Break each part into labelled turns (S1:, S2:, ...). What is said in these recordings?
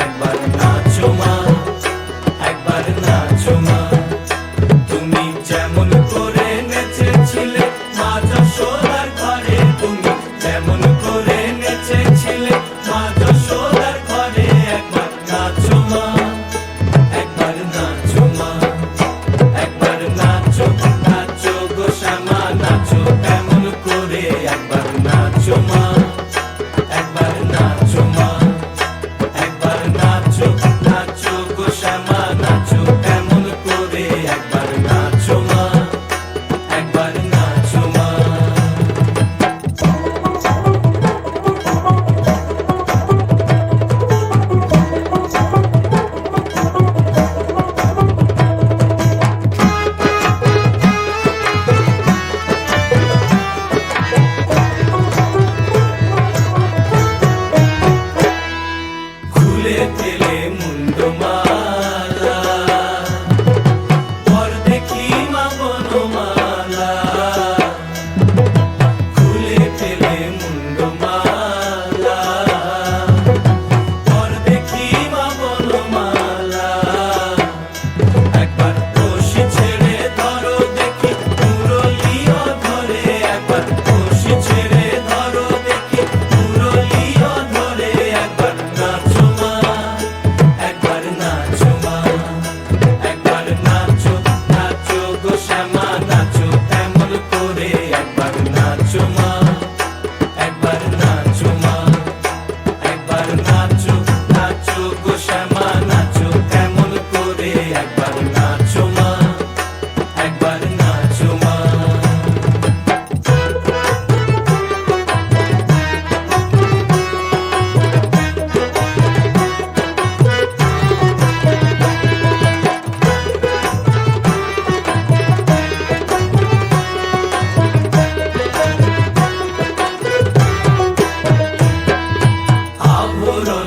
S1: একবার
S2: 물어.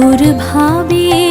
S2: তোর ভাবে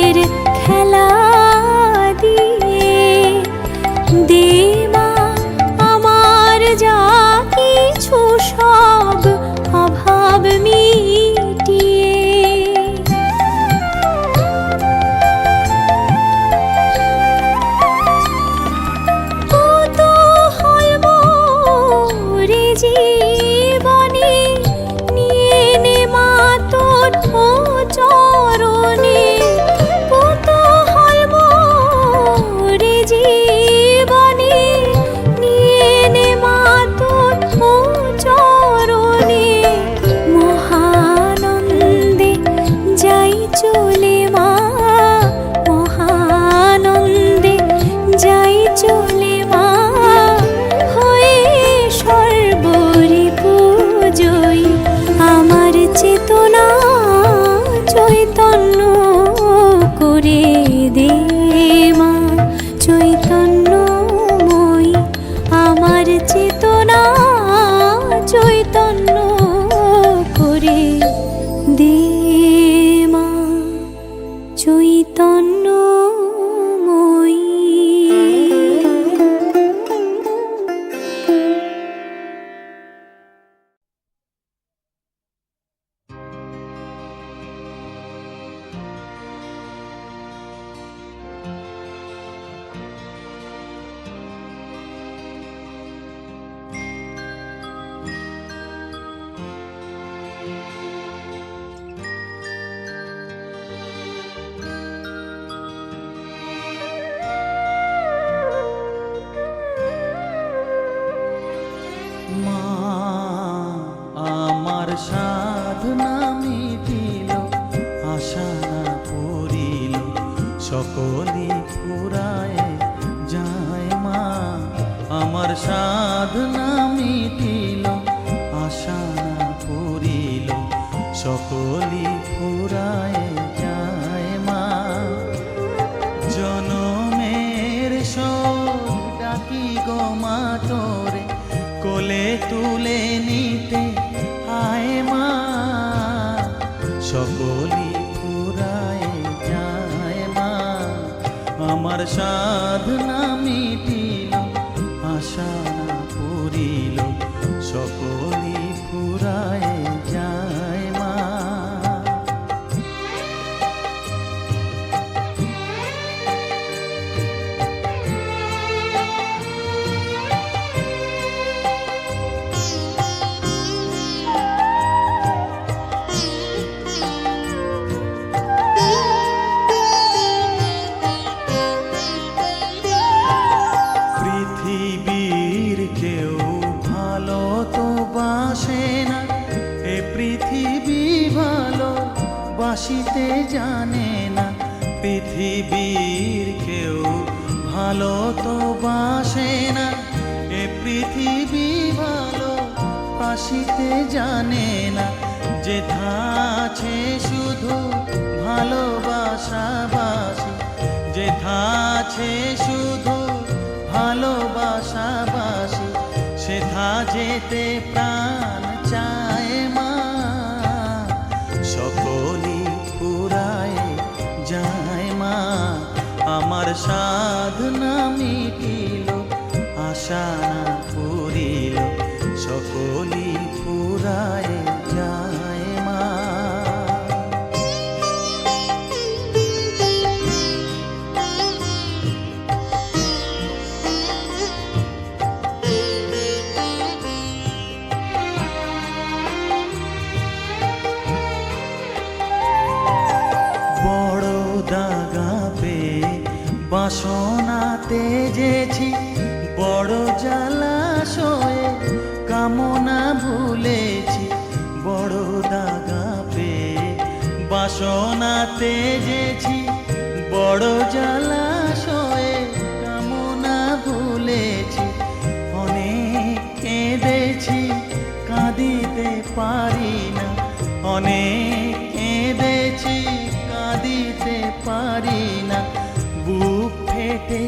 S2: অপরাধ না
S3: মিটিল, আশা না পুরিল সকলি ফুরায় যায় মা। জনমের শোক ডাকি গো মা তোরে, কোলে তুলে নিতে আয় মা। সকলি ফুরায় যায় মা। আমার সাধনা মি ভালোবাসাবাসি সেথা যেতে প্রাণ চায় মা। সকলি পুরায় যায় মা। আমার সাধনা মিটিল, আশা পুরিল সকলি পুরায় তেজেছি, বড় জলাশয়ে কামনা ভুলেছি, বড় দাগা পে বাসনা তেজেছি, বড় জলাশয়ে কামনা ভুলেছি, অনেক কেঁদেছি, কাঁদিতে পারি না অনেক কেঁদেছি, কাঁদিতে পারি না বুক ফেটে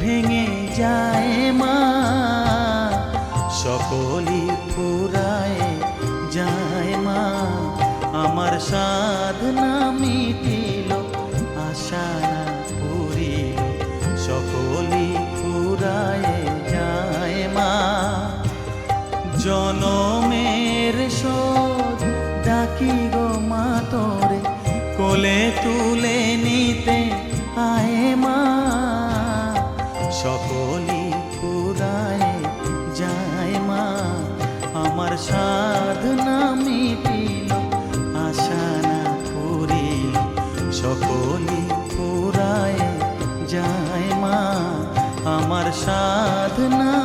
S3: ভেঙে যায় মা। সকলি পুরায় যায় মা। আমার সাধনা মিটিল, আশা না পুরিল সকলি পুরায় যায় মা। জনমের শোধ ডাকি গো মা তোরে, কোলে তুলে সাধনা